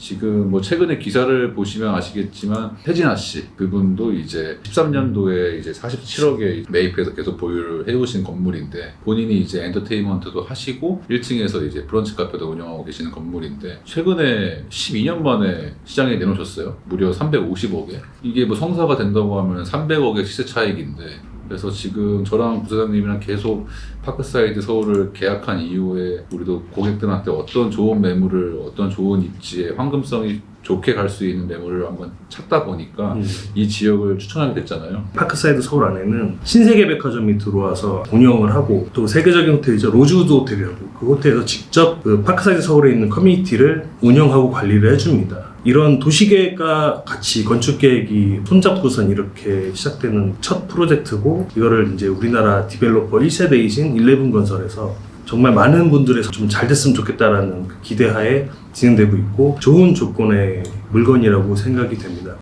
지금 뭐 최근에 기사를 보시면 아시겠지만 혜진아 씨 그분도 이제 13년도에 이제 47억에 매입해서 계속 보유를 해오신 건물인데 본인이 이제 엔터테인먼트도 하시고 1층에서 이제 브런치 카페도 운영하고 계시는 건물인데 최근에 12년 만에 시장에 내놓으셨어요. 무려 350억에 이게 뭐 성사가 된다고 하면 300억의 시세 차익인데 그래서 지금 저랑 부사장님이랑 계속 파크사이드 서울을 계약한 이후에 우리도 고객들한테 어떤 좋은 매물을 어떤 좋은 입지에 황금성이 좋게 갈 수 있는 매물을 한번 찾다 보니까 음. 이 지역을 추천하게 됐잖아요. 파크사이드 서울 안에는 신세계 백화점이 들어와서 운영을 하고 또 세계적인 호텔이죠 로즈우드 호텔이라고 그 호텔에서 직접 그 파크사이드 서울에 있는 커뮤니티를 운영하고 관리를 해줍니다. 이런 도시계획과 같이 건축계획이 손잡고선 이렇게 시작되는 첫 프로젝트고 이거를 이제 우리나라 디벨로퍼 1세대이신 11건설에서 정말 많은 분들에서 좀 잘 됐으면 좋겠다라는 그 기대하에 진행되고 있고 좋은 조건의 물건이라고 생각이 됩니다.